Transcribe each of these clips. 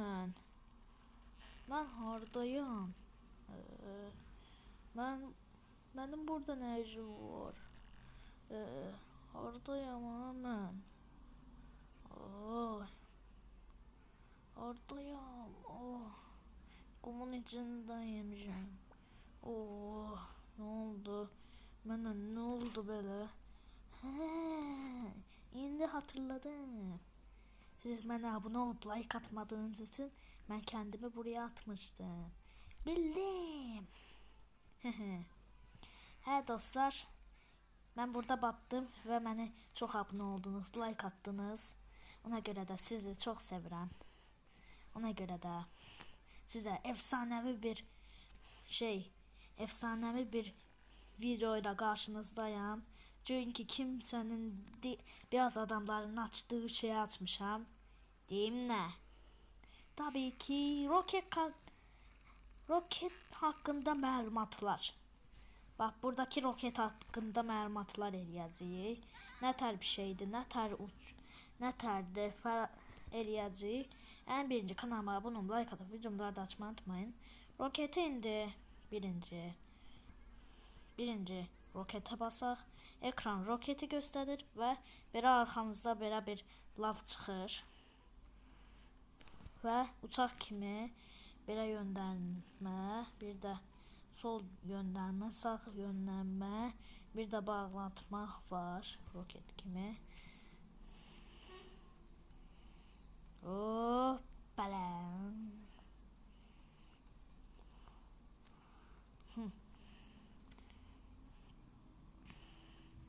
mən? Mən hardayam? Ee, mən mənim burada işim var? Ee, hardayam ha mən? Ay. Hardayam? Oh. Kumun içindən yemişəm. Oh, nə oldu? Mənə nə oldu belə? Hə, indi hatırladım. Siz mənə abunə olub like atmadığınız için mən kendimi buraya atmışdım. Bildim. hə dostlar, mən burada battım və məni çox abunə oldunuz, like attınız. Ona görə də sizi çox sevirəm. Ona görə də sizə efsanevi bir şey, efsanevi bir videoyla karşınızdayım. Çünkü kimsenin de, biraz adamların açtığı şeyi açmışam. Deyim ne? Tabii ki roket roket hakkında məlumatlar. Bak buradaki roket hakkında məlumatlar eləyəcəyik. Nə tər bir şeydir, nə tər uç, nə tərdir eləyəcəyik. Ən birinci kanalıma abunə olub, like atıb, videoları da açmayı unutmayın. Roketi indi. Birinci. Birinci rokete basaq. Ekran roketi göstərir və belə arxamızda belə bir lav çıxır. Və uçaq kimi belə yönlənmə, bir də sol yönlənmə, sağ yönlənmə, bir də bağlatma var roket kimi. Hoppala.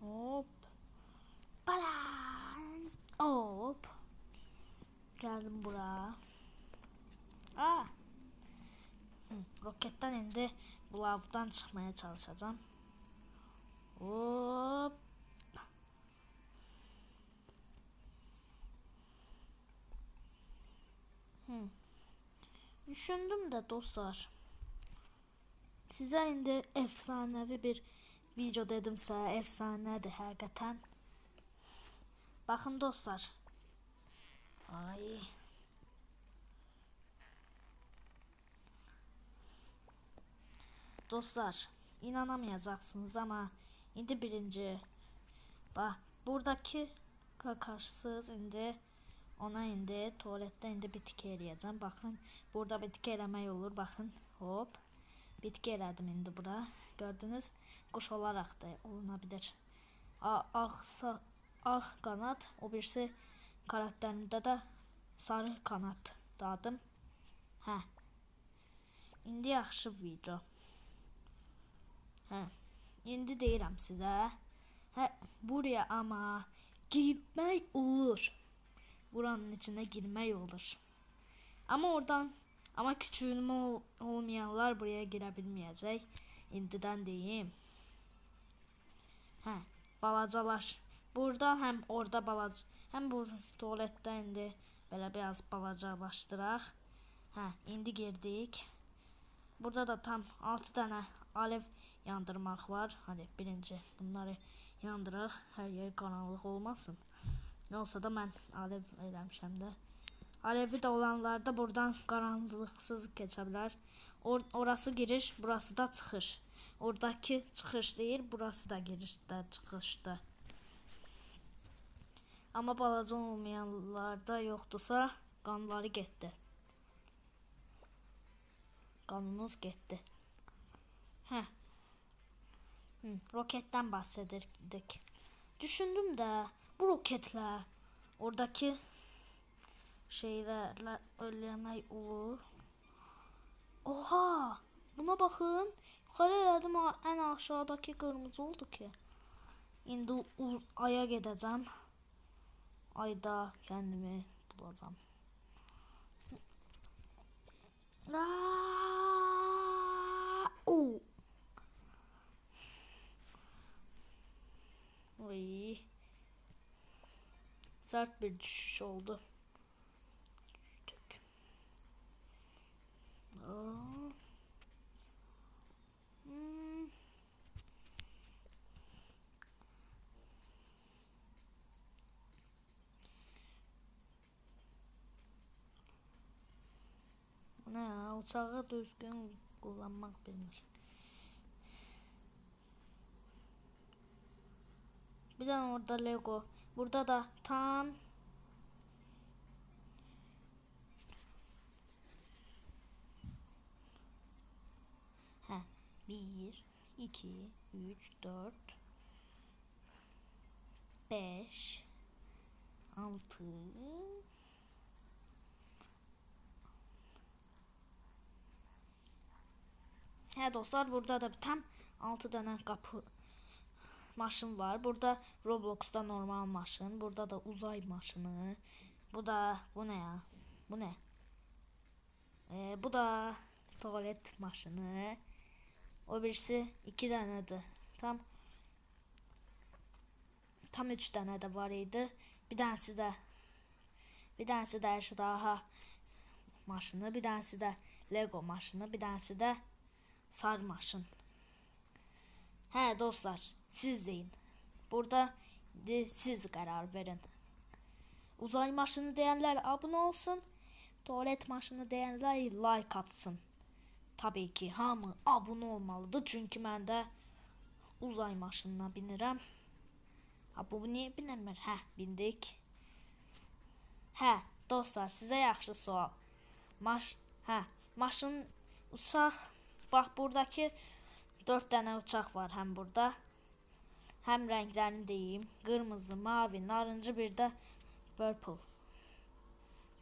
Hop. Balan. Hop. Geldim buraya. Aa. Hı, roketten indi. Bu lavdan çıkmaya çalışacağım. Hop. Hı. Düşündüm de dostlar. Size indi efsanevi bir video dedimsə efsanədir həqiqətən. Baxın dostlar. Ay. Dostlar, inanamayacaqsınız ama indi birinci. Bax, buradakı kakarsız indi ona indi tualetdə indi bitki eləyəcəm. Baxın, burada bitki eləmək olur. Baxın, hop. Bitki elədim indi bura. Gördünüz? Quş olaraq da olunabilir. Ağ, ağ, ağ kanat, o birisi karakterində də sarı kanat dadım. Hə. İndi yaxşı video. Hə. İndi deyirəm sizə. Hə, buraya ama girmək olur. Buranın içine girmək olur. Ama oradan ama küçülme ol olmayanlar buraya girebilmeyecek. İndiden deyim. Hə, balacalar. Burada hem orada balaca, hem bu tualetdə indi belə biraz balacalaşdıraq. Hə, indi girdik. Burada da tam 6 tane alev yandırmaq var. Hadi birinci bunları yandıraq. Hər yer qaranlıq olmasın. Ne olsa da mən alev eləmişəm də. Alevi de olanlarda buradan karanlıksız geçebilir. Or orası giriş, burası da çıkış. Oradaki çıkış değil, burası da girişdə, çıxışda. Amma balaca olmayanlarda yoxdursa, qanları getdi. Qanınız getdi. Hə. Hı, roketten bahsedirdik. Düşündüm de bu roketler oradaki şeylerle önlemek olur. Oha! Buna bakın. Yukarı elədim en aşağıdaki kırmızı oldu ki. İndi uz aya gedəcəm. Ayda kendimi bulacağım. Aa! Oo. Oy. Sert bir düşüş oldu. uçağı düzgün kullanmak bilmir. Bir de orada Lego. Burada da tam Ha, bir, iki, üç, dört, beş, altı, Hə dostlar, burada da tam 6 dənə qapı maşın var. Burada Robloxda normal maşın, burada da uzay maşını. Bu da bu ne ya? Bu ne? Ee, bu da tuvalet maşını. O birisi iki dənədir. Tam tam üç dənə də var idi. Bir dənəsi də bir dənəsi də əjdaha maşını, bir dənəsi də Lego maşını, bir dənəsi də sarı maşın. Hə dostlar, siz deyin. Burada de, siz qərar verin. Uzay maşını deyənlər abunə olsun. Tuvalet maşını deyənlər like atsın. Tabii ki, hamı abunə olmalıdır. Çünki mən də uzay maşınına binirəm. Ha bu niyə binəmir? Hə, bindik. Hə, dostlar, sizə yaxşı sual. Maş, hə, maşın uçaq Bax buradakı 4 dənə uçaq var həm burada. Həm rənglərini deyim. Qırmızı, mavi, narıncı bir də purple.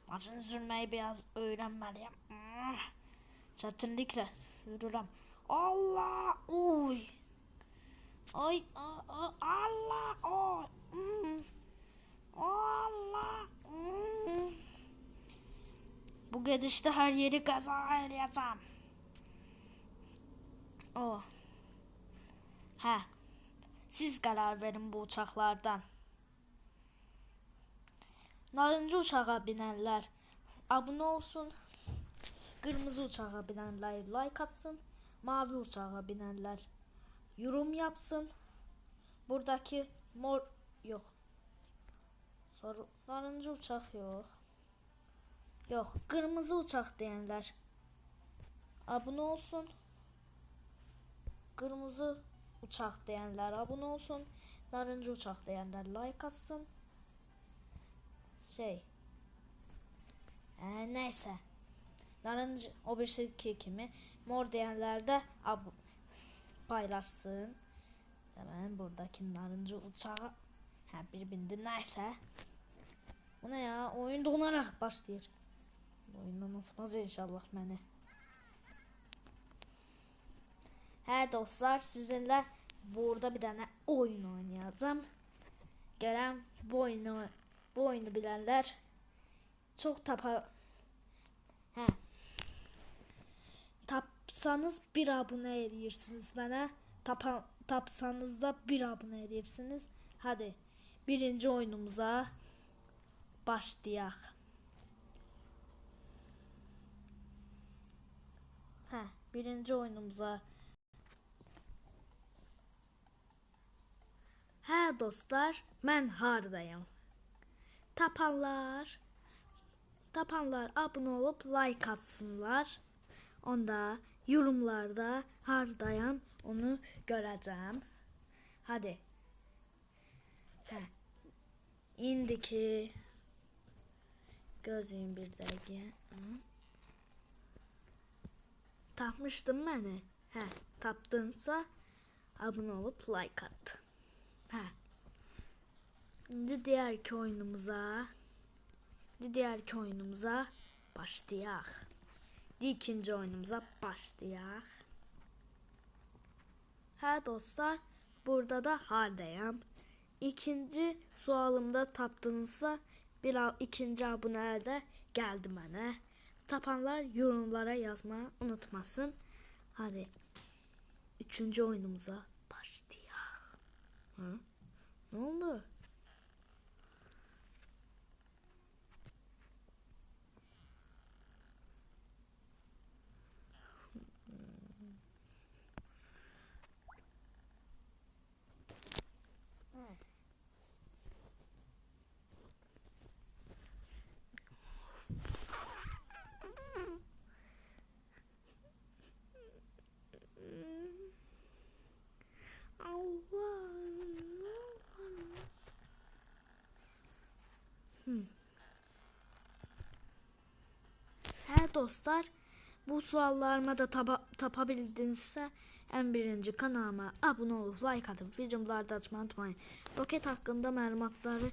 Maşın sürməyi biraz öyrənməliyəm. Hmm. Çətinliklə sürürəm. Allah! Uy! Ay, Allah! Oy! Hmm. Allah! Hmm. Bu gedişdə hər yeri qəza eləyəcəm. O. Hə. Siz qərar verin bu uçaqlardan. Narıncı uçağa binənlər abunə olsun. Qırmızı uçağa binənlər like atsın. Mavi uçağa binənlər yorum yapsın. Buradaki mor yok. Sonra narıncı uçaq yok. Yok, qırmızı uçaq deyənlər abunə olsun. Kırmızı uçak diyenler abone olsun. Narıncı uçak diyenler like atsın. Şey. Ee, neyse. Narıncı o bir şey kimi. Mor diyenler de paylaşsın. Hemen buradaki narıncı uçağı ha, bir bindi neyse. Bu ne ya? Oyun donarak başlıyor. Oyun unutmaz inşallah beni. Hə dostlar, sizinlə burada bir dənə oyun oynayacağam. Gələn bu oyunu bu oyunu bilənlər çox tapa Hə. Tapsanız bir abunə edirsiniz mənə. Tapa, tapsanız da bir abunə edirsiniz. Hadi birinci oyunumuza başlayaq. Hə, birinci oyunumuza Hə dostlar, mən hardayam? Tapanlar, tapanlar abunə olub like atsınlar. Onda yorumlarda hardayam onu görəcəm. Hadi. Hə. İndiki gözlüyüm bir dəqiqə. Tapmışdın məni? Hə, tapdınsa abunə olub like at. Ha. Şimdi diğerki oyunumuza Şimdi diğerki oyunumuza başlayaq. İkinci oyunumuza başlayaq. Hə dostlar, burada da hardayam. İkinci sualımda tapdınızsa bir ikinci abunə də gəldi mənə. Tapanlar yorumlara yazma unutmasın. Hadi. Üçüncü oyunumuza başlayaq. Ha? Ne oldu? Dostlar. Bu suallarıma da tapa, tapabildinizsə ən birinci kanalıma abunə olub like atıb videoları da açmayı unutmayın. Roket haqqında məlumatları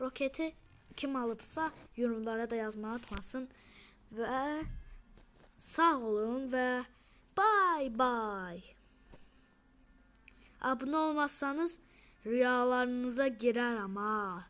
roketi kim alıbsa yorumlara da yazmayı unutmasın və sağ olun və bay bay. Abunə olmazsanız rüyalarınıza girer ama.